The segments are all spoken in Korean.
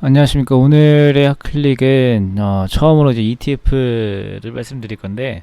안녕하십니까. 오늘의 핫클릭은 어, 처음으로 이제 ETF를 말씀드릴 건데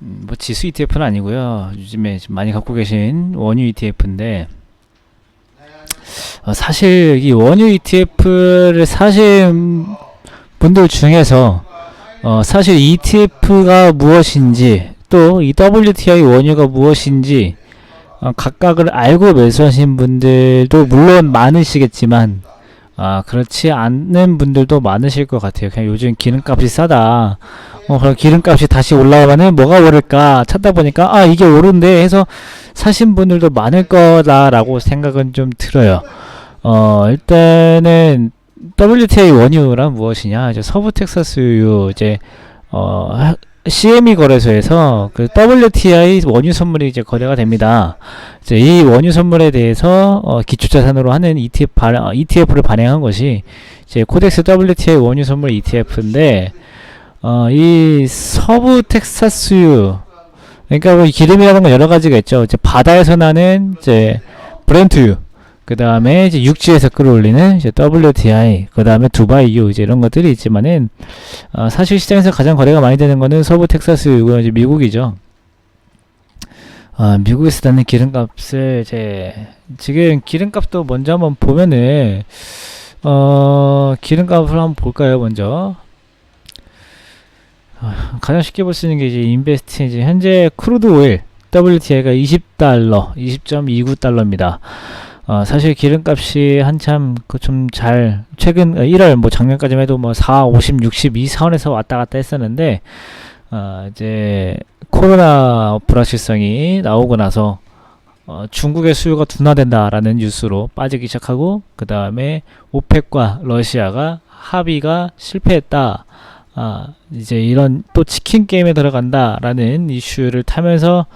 음, 뭐 지수 ETF는 아니고요. 요즘에 많이 갖고 계신 원유 ETF인데 어, 사실 이 원유 ETF를 사신 분들 중에서 어, 사실 ETF가 무엇인지 또 이 WTI 원유가 무엇인지 어, 각각을 알고 매수하신 분들도 물론 많으시겠지만 아, 그렇지 않는 분들도 많으실 것 같아요. 그냥 요즘 기름값이 싸다. 어, 그럼 기름값이 다시 올라가면은 뭐가 오를까 찾다 보니까 아, 이게 오른데 해서 사신 분들도 많을 거다 라고 생각은 좀 들어요. 어, 일단은 WTI 원유란 무엇이냐? 이제 서부 텍사스유 이제 어, 하- CME 거래소에서 그 WTI 원유 선물이 이제 거래가 됩니다. 이제 이 원유 선물에 대해서 어, 기초자산으로 하는 ETF 발, 어, ETF를 발행한 것이 이제 코덱스 WTI 원유 선물 ETF인데 어, 이 서부 텍사스유 그러니까 뭐 기름이라는 건 여러 가지가 있죠. 이제 바다에서 나는 이제 브렌트유 그 다음에 이제 육지에서 끌어올리는 이제 WTI, 그 다음에 두바이 유 이제 이런 것들이 있지만은 어, 사실 시장에서 가장 거래가 많이 되는 거는 서부 텍사스유고 이제 미국이죠. 아, 미국에서 나는 기름값을 이제 지금 기름값도 먼저 한번 보면은 어 기름값을 한번 볼까요 먼저 아, 가장 쉽게 볼 수 있는 게 이제 인베스트 이제 현재 크루드 오일 WTI가 20달러 20.29달러입니다. 어, 사실 기름값이 한참 그 좀 잘 최근 어, 1월 뭐 작년까지만 해도 뭐 4, 50, 60이 선에서 왔다 갔다 했었는데 어, 이제 코로나 불확실성이 나오고 나서 어, 중국의 수요가 둔화된다라는 뉴스로 빠지기 시작하고 그 다음에 오펙과 러시아가 합의가 실패했다. 아, 이제 이런 또 치킨 게임에 들어간다라는 이슈를 타면서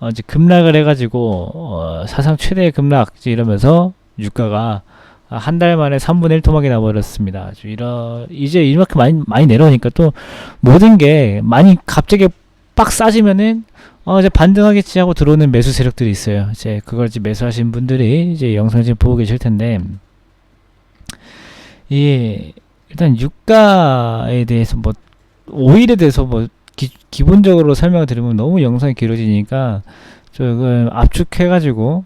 어, 이제 급락을 해가지고 어, 사상 최대의 급락 이러면서 유가가 한 달 만에 3분의 1 토막이 나버렸습니다. 이러 이제 이만큼 많이 많이 내려오니까 또 모든 게 많이 갑자기 빡 싸지면은 어 이제 반등하겠지 하고 들어오는 매수 세력들이 있어요. 이제 그걸 이제 매수하신 분들이 이제 영상 지금 보고 계실 텐데 이 일단 유가에 대해서 뭐 오일에 대해서 뭐 기, 기본적으로 설명을 드리면 너무 영상이 길어지니까 조금 압축해가지고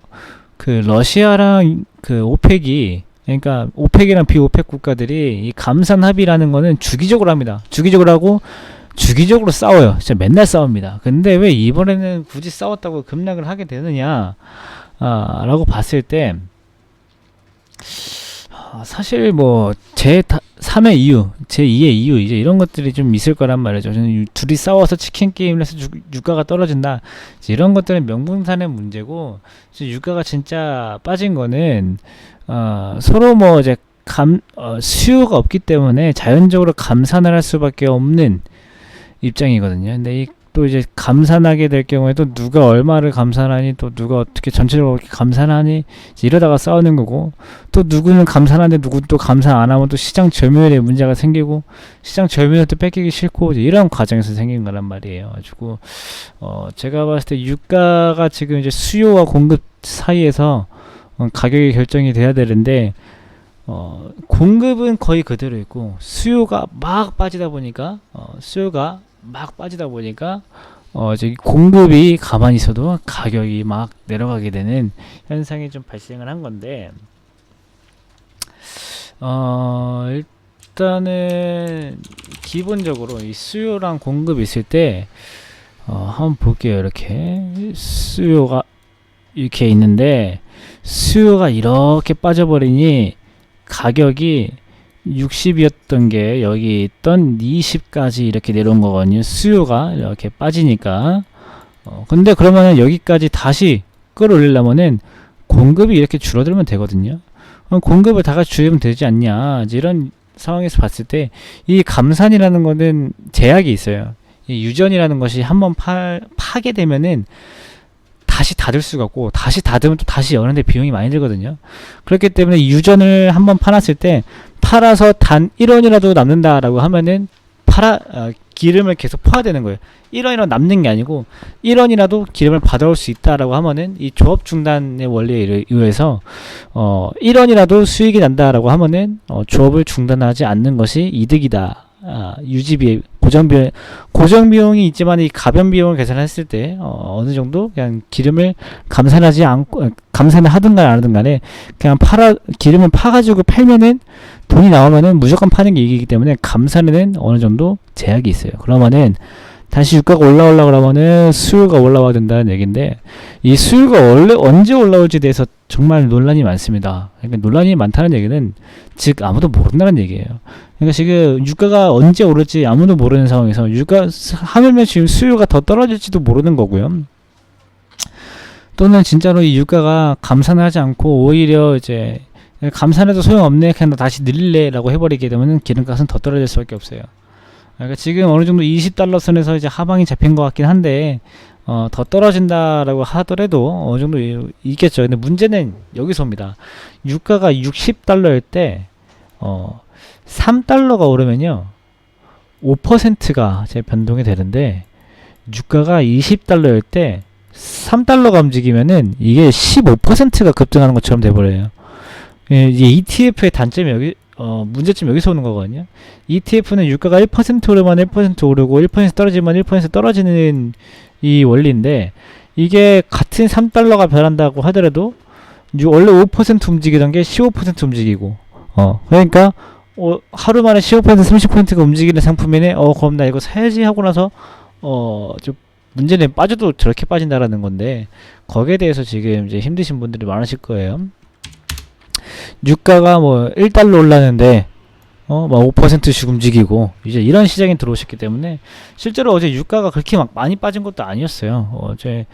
그 러시아랑 그 오펙이 그러니까 오펙이랑 비오펙 국가들이 이 감산 합의라는 거는 주기적으로 합니다. 주기적으로 하고 주기적으로 싸워요. 진짜 맨날 싸웁니다. 근데 왜 이번에는 굳이 싸웠다고 급락을 하게 되느냐? 아, 라고 봤을 때 아, 사실 뭐 제 3의 이유, 제 2의 이유 이제 이런 것들이 좀 있을 거란 말이죠. 저는 유- 둘이 싸워서 치킨 게임을 해서 유, 유가가 떨어진다. 이런 것들은 명분산의 문제고 유가가 진짜 빠진 거는 어, 서로 뭐 이제 감 어, 수요가 없기 때문에 자연적으로 감산을 할 수밖에 없는 입장이거든요. 근데 이, 또 이제 감산하게 될 경우에도 누가 얼마를 감산하니 또 누가 어떻게 전체적으로 감산하니 이러다가 싸우는 거고 또 누구는 감산하는데 누구는 또 감산 안 하면 또 시장 점유율에 문제가 생기고 시장 점유율 또 뺏기기 싫고 이런 과정에서 생긴 거란 말이에요. 가지고 어 제가 봤을 때 유가가 지금 이제 수요와 공급 사이에서 어, 가격이 결정이 돼야 되는데 어 공급은 거의 그대로 있고 수요가 막 빠지다 보니까 어 수요가 막 빠지다 보니까 어 저기 공급이 가만히 있어도 가격이 막 내려가게 되는 현상이 좀 발생을 한 건데 어 일단은 기본적으로 이 수요랑 공급이 있을 때 어, 한번 볼게요. 이렇게 수요가 이렇게 있는데 수요가 이렇게 빠져버리니 가격이 60이었던 게 여기 있던 20까지 이렇게 내려온 거거든요. 수요가 이렇게 빠지니까. 어, 근데 그러면은 여기까지 다시 끌어올리려면은 공급이 이렇게 줄어들면 되거든요. 그럼 공급을 다 같이 줄이면 되지 않냐. 이런 상황에서 봤을 때 이 감산이라는 거는 제약이 있어요. 이 유전이라는 것이 한번 파, 파게 되면은 다시 닫을 수가 없고 다시 닫으면 또 다시 여는데 비용이 많이 들거든요. 그렇기 때문에 유전을 한번 파놨을 때 팔아서 단 1원이라도 남는다라고 하면은 팔아 어, 기름을 계속 퍼야 되는 거예요. 1원이라도 남는 게 아니고 1원이라도 기름을 받아올 수 있다라고 하면은 이 조업 중단의 원리에 의해- 의해서 어 1원이라도 수익이 난다라고 하면은 어 조업을 중단하지 않는 것이 이득이다. 아, 유지비 고정 비용 고정 비용이 있지만 이 가변 비용을 계산했을 때 어, 어느 정도 그냥 기름을 감산하지 않고 어, 감산을 하든가 안 하든 간에 그냥 팔아 기름을 파가지고 팔면은 돈이 나오면은 무조건 파는 게 이기기 때문에 감산에는 어느 정도 제약이 있어요. 그러면은 다시 유가가 올라오려 그러면은 수요가 올라와야 된다는 얘기인데 이 수요가 원래 언제 올라올지에 대해서 정말 논란이 많습니다. 그러니까 논란이 많다는 얘기는 즉 아무도 모른다는 얘기예요. 그러니까 지금 유가가 언제 오를지 아무도 모르는 상황에서 유가 하물며 지금 수요가 더 떨어질지도 모르는 거고요. 또는 진짜로 이 유가가 감산을 하지 않고 오히려 이제 감산해도 소용없네 그냥 나 다시 늘릴래라고 해버리게 되면 기름값은 더 떨어질 수밖에 없어요. 그러니까 지금 어느 정도 20달러 선에서 이제 하방이 잡힌 것 같긴 한데 어, 더 떨어진다라고 하더라도 어느 정도 이- 있겠죠. 근데 문제는 여기서입니다. 유가가 60달러일 때 어, 3달러가 오르면요. 5%가 제 변동이 되는데 유가가 20달러일 때 3달러가 움직이면은 이게 15%가 급등하는 것처럼 돼버려요. 예, 이제 ETF의 단점이 여기 어, 문제점 여기서 오는 거거든요. ETF는 유가가 1% 오르면 1% 오르고 1% 떨어지면 1% 떨어지는 이 원리인데 이게 같은 3달러가 변한다고 하더라도 유- 원래 5% 움직이던 게 15% 움직이고 어 그러니까 어, 하루 만에 15% 30%가 움직이는 상품이네 어 그럼 나 이거 사야지 하고 나서 어좀 문제는 빠져도 저렇게 빠진다라는 건데 거기에 대해서 지금 이제 힘드신 분들이 많으실 거예요. 유가가 뭐 1달러 올랐는데 어막 5%씩 움직이고 이제 이런 시장에 들어오셨기 때문에 실제로 어제 유가가 그렇게 막 많이 빠진 것도 아니었어요. 어제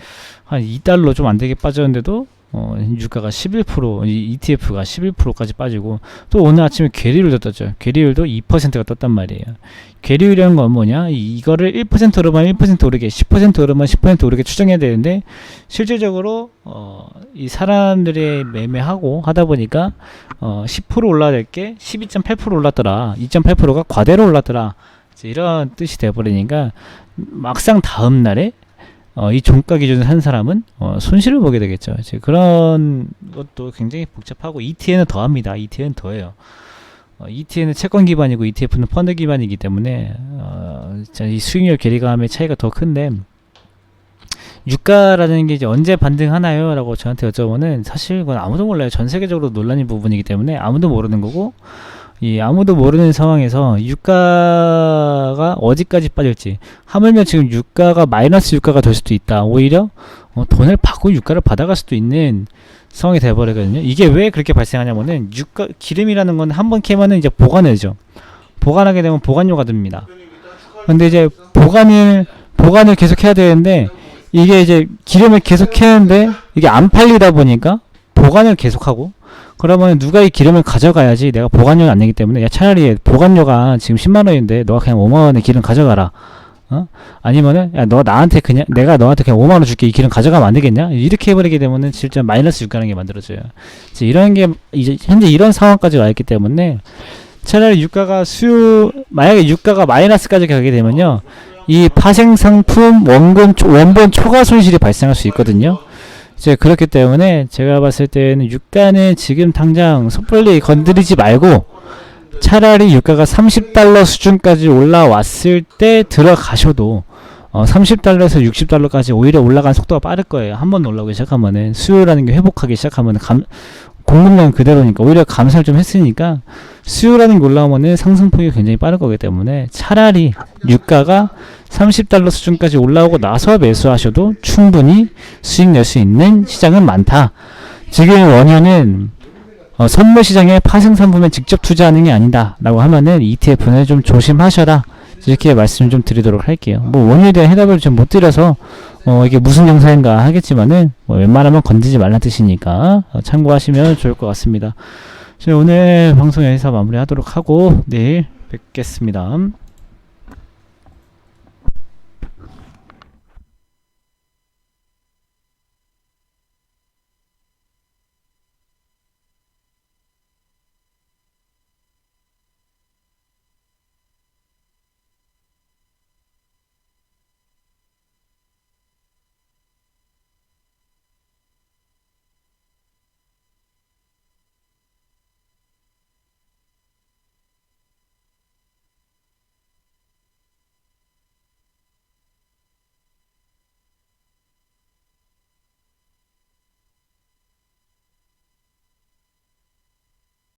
한 2달러 좀 안 되게 빠졌는데도 어, 유가가 11%, 이 ETF가 11%까지 빠지고 또 오늘 아침에 괴리율도 떴죠. 괴리율도 2%가 떴단 말이에요. 괴리율이라는 건 뭐냐? 이- 이거를 1% 오르면 1% 오르게, 10% 오르면 10% 오르게 추정해야 되는데 실질적으로 어, 이 사람들이 매매하고 하다 보니까 어, 10% 올라야 될 게 12.8% 올랐더라. 2.8%가 과대로 올랐더라. 이런 뜻이 돼버리니까 막상 다음 날에 어, 이 종가 기준을 한 사람은 어, 손실을 보게 되겠죠. 이제 그런 것도 굉장히 복잡하고 ETN은 더합니다. ETN은 더해요. 어, ETN은 채권 기반이고 ETF는 펀드 기반이기 때문에 어, 이 수익률 괴리감의 차이가 더 큰데 유가라는 게 이제 언제 반등하나요? 라고 저한테 여쭤보면 사실 그건 아무도 몰라요. 전 세계적으로 논란인 부분이기 때문에 아무도 모르는 거고 이 아무도 모르는 상황에서 유가가 어디까지 빠질지 하물며 지금 유가가 마이너스 유가가 될 수도 있다. 오히려 어, 돈을 받고 유가를 받아갈 수도 있는 상황이 돼버리거든요. 이게 왜 그렇게 발생하냐면은 유가 기름이라는 건 한 번 캐면은 이제 보관해죠. 보관하게 되면 보관료가 듭니다. 근데 이제 보관을 보관을 계속 해야 되는데 이게 이제 기름을 계속 캐는데 이게 안 팔리다 보니까 보관을 계속하고 그러면 누가 이 기름을 가져가야지 내가 보관료를 안 내기 때문에 야 차라리 보관료가 지금 10만 원인데 너가 그냥 5만 원에 기름 가져가라. 어? 아니면은 야 너 나한테 그냥 내가 너한테 그냥 5만 원 줄게 이 기름 가져가면 안 되겠냐? 이렇게 해버리게 되면은 실제 마이너스 유가라는 게 만들어져요. 이제 이런 게 이제 현재 이런 상황까지 와 있기 때문에 차라리 유가가 수요 만약에 유가가 마이너스까지 가게 되면요 이 파생 상품 원금 초- 원본 초과 손실이 발생할 수 있거든요. 이제 그렇기 때문에 제가 봤을 때는 유가는 지금 당장 섣불리 건드리지 말고 차라리 유가가 30달러 수준까지 올라왔을 때 들어가셔도 어, 30달러에서 60달러까지 오히려 올라간 속도가 빠를 거예요. 한 번 올라오기 시작하면은 수요라는 게 회복하기 시작하면은 감, 공급량 그대로니까 오히려 감소를 좀 했으니까 수요라는 게 올라오면은 상승폭이 굉장히 빠를 거기 때문에 차라리 유가가 30달러 수준까지 올라오고 나서 매수하셔도 충분히 수익 낼 수 있는 시장은 많다. 지금 원유는 어, 선물 시장에 파생 상품에 직접 투자하는 게 아니다 라고 하면은 ETF는 좀 조심하셔라. 이렇게 말씀을 좀 드리도록 할게요. 뭐 원유에 대한 해답을 좀 못 드려서 어, 이게 무슨 영상인가 하겠지만은 뭐 웬만하면 건드지 말란 뜻이니까 어, 참고하시면 좋을 것 같습니다. 자, 오늘 방송 여기서 마무리하도록 하고 내일 뵙겠습니다.